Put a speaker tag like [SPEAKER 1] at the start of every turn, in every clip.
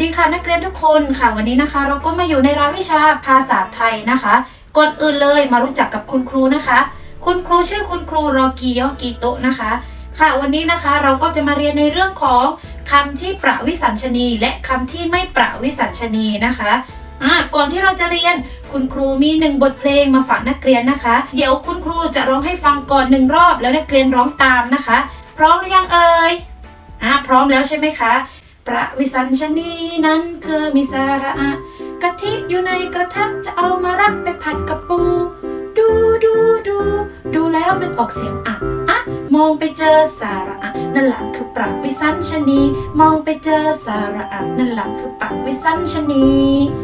[SPEAKER 1] ดีค่ะนักเรียนทุกคนค่ะ วันนี้นะคะ เราก็มาอยู่ในรายวิชาภาษาไทยนะคะก่อนอื่นเลยมารู้จักกับคุณครูนะคะ คุณครูชื่อคุณครูรอกียอกีโตะนะคะ ค่ะวันนี้นะคะเราก็จะมาเรียนในเรื่องของคำที่ประวิสัญชนี และคำที่ไม่ประวิสัญชนีนะคะอ่าก่อนที่เราจะเรียนคุณครูมีหนึ่งบทเพลงมาฝากนักเรียนนะคะ เดี๋ยวคุณครูจะร้องให้ฟังก่อนหนึ่งรอบแล้วนักเรียนร้องตามนะคะ พร้อมหรือยังเอ่ยอ่าพร้อมแล้วใช่ไหมคะ ประวิสัญชนีนั้นคือมีสาระอะกะทิอยู่ในกระทะจะเอามารับไปผัดกับปู ดูดูดู ดูแล้วมันออกเสียงอะอะมองไปเจอสาระอะนั่นแหละคือประวิสัญชนี มองไปเจอสาระอะนั่นแหละคือประวิสัญชนี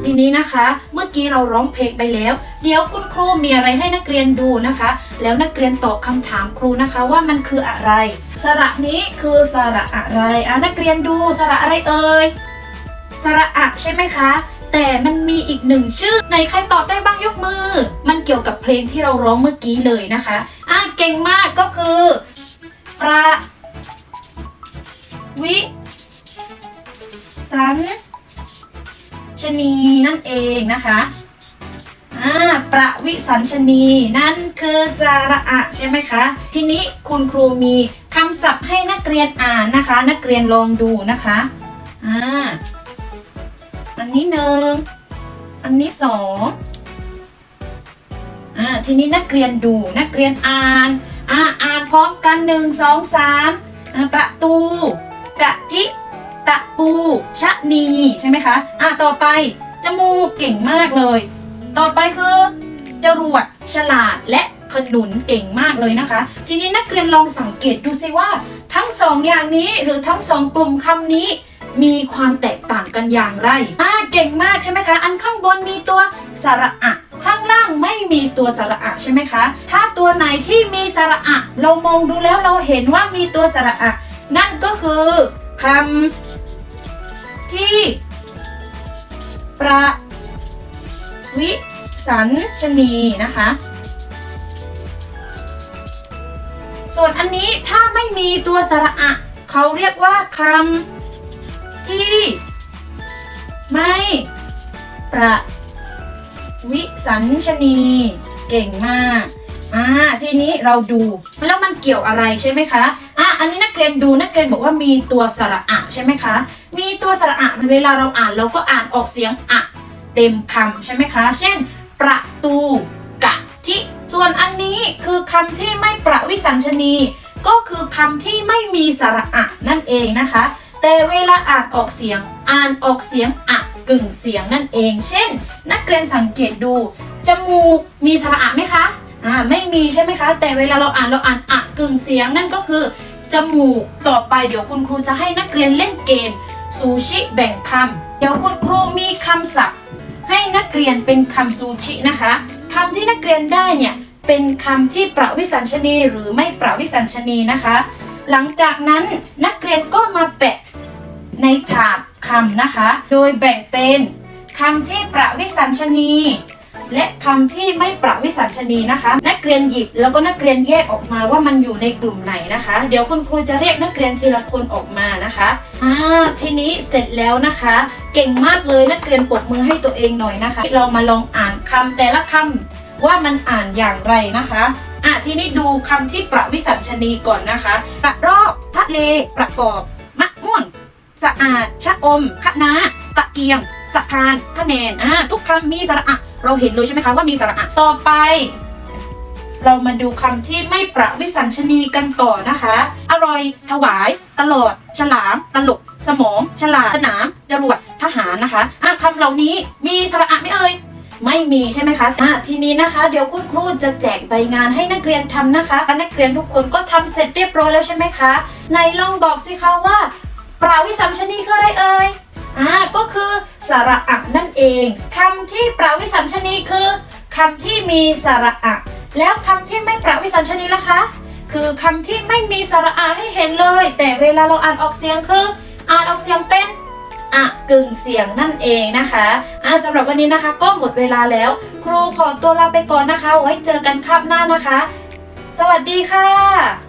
[SPEAKER 1] ทีนี้นะคะ เมื่อกี้เราร้องเพลงไปแล้ว เดี๋ยวคุณครูมีอะไรให้นักเรียนดูนะคะ แล้วนักเรียนตอบคำถามครูนะคะว่ามันคืออะไร สระนี้คือสระอะไรอะนักเรียนดูสระอะไรเอ่ยสระอะใช่ไหมคะ แต่มันมีอีกหนึ่งชื่อไหนใครตอบได้บ้างยกมือ มันเกี่ยวกับเพลงที่เราร้องเมื่อกี้เลยนะคะอะเก่งมากก็คือประวิสัญชนีนั่นเองนะคะอ่าประวิสัญชนีนั่นคือสระอะใช่ไหมคะ ทีนี้คุณครูมี คำศัพท์ให้นักเรียนอ่านนะคะ นักเรียนลองดูนะคะอ่าอันนี้หนึ่งอันนี้สองอ่าทีนี้นักเรียนดูนักเรียนอ่านอ่าอ่านพร้อมกันหนึ่งสองสามอ่าประตู กะทิตะปู ชะนี ใช่ไหมคะ อ่าต่อไป จมูกเก่งมากเลย ต่อไปคือ จรวดฉลาดและ ขนุนเก่งมากเลยนะคะ ทีนี้นักเรียนลองสังเกตดูสิว่า ทั้งสองอย่างนี้หรือทั้งสองกลุ่มคำนี้ มีความแตกต่างกันอย่างไรอ่าเก่งมากใช่ไหมคะ อันข้างบนมีตัวสระอะข้างล่างไม่มีตัวสระอะใช่ไหมคะ ถ้าตัวไหนที่มีสระอะเรามองดูแล้วเราเห็นว่ามีตัวสระอะนั่นก็คือคำที่ ประวิสัญชนีนะคะ ส่วนอันนี้ถ้าไม่มีตัวสระอะเขาเรียกว่าคำที่ ไม่ประวิสัญชนี เก่งมากอ่าทีนี้เราดูแล้วมันเกี่ยวอะไรใช่ไหมคะอะอันนี้นักเรียนดูนักเรียนบอกว่ามีตัวสระอะใช่ไหมคะ มีตัวสระอะเวลาเราอ่านเราก็อ่านออกเสียงอะ เต็มคำใช่ไหมคะ เช่น ประตู กะทิส่วนอันนี้คือคำที่ไม่ประวิสัญชนี ก็คือคำที่ไม่มีสระอะนั่นเองนะคะ แต่เวลาอ่านออกเสียงอ่านออกเสียงอะกึ่งเสียงนั่นเอง เช่น นักเรียนสังเกตดู จมูกมีสระอะไหมคะอ่าไม่มีใช่ไหมคะ แต่เวลาเราอ่านเราอ่านอะกึ่งเสียงนั่นก็คือจมูกต่อไปเดี๋ยวคุณครูจะให้นักเรียนเล่นเกมซูชิแบ่งคำเดี๋ยวคุณครูมีคำศัพท์ ให้นักเรียนเป็นคำซูชินะคะ คำที่นักเรียนได้เนี่ยเป็นคำที่ประวิสัญชนีหรือไม่ประวิสัญชนีนะคะ หลังจากนั้นนักเรียนก็มาแปะในถาดคำนะคะ โดยแบ่งเป็นคำที่ประวิสัญชนี และคำที่ไม่ประวิสัญชนีนะคะ นักเรียนหยิบแล้วก็นักเรียนแยกออกมาว่ามันอยู่ในกลุ่มไหนนะคะ เดี๋ยวคุณครูจะเรียกนักเรียนทีละคนออกมานะคะอ่าทีนี้เสร็จแล้วนะคะ เก่งมากเลยนักเรียนปรบมือให้ตัวเองหน่อยนะคะ เรามาลองอ่าน คำแต่ละคำว่ามันอ่านอย่างไรนะคะอะทีนี้ดูคำที่ประวิสัญชนีก่อนนะคะประรอกทะเลประกอบมะม่วง สะอาด ชะอมคะนาตะเกียงสะพานคะแนนอ่าทุกคำมีสระอะเราเห็นเลยใช่ไหมคะว่ามีสระอะต่อไป เรามาดูคำที่ไม่ประวิสัญชนีกันต่อนะคะ อร่อย ถวาย ตลอด ฉลาม ตลก สมอง ฉลาดสนาม จรวดทหารนะคะอะคำเหล่านี้มีสระอะไหมเอ่ย ไม่มีใช่ไหมคะอะทีนี้นะคะ เดี๋ยวคุณครูจะแจกใบงานให้นักเรียนทำนะคะนักเรียนทุกคนก็ทำเสร็จเรียบร้อยแล้วใช่ไหมคะในลองบอกสิคะว่าปราวิสัญชนีคืออะไรเอ่ยอ่าก็คือสระอะนั่นเองคำที่ปราวิสัญชนีคือคำที่มีสระอะแล้วคำที่ไม่ปราวิสัญชนีล่ะคะคือคำที่ไม่มีสระอะให้เห็นเลย แต่เวลาเราอ่านออกเสียงคือ อ่านออกเสียงเป็น อะกึ่งเสียงนั่นเองนะคะอ่าสำหรับวันนี้นะคะ ก็หมดเวลาแล้ว ครูขอตัวลาไปก่อนนะคะ ไว้เจอกันคาบหน้านะคะ สวัสดีค่ะ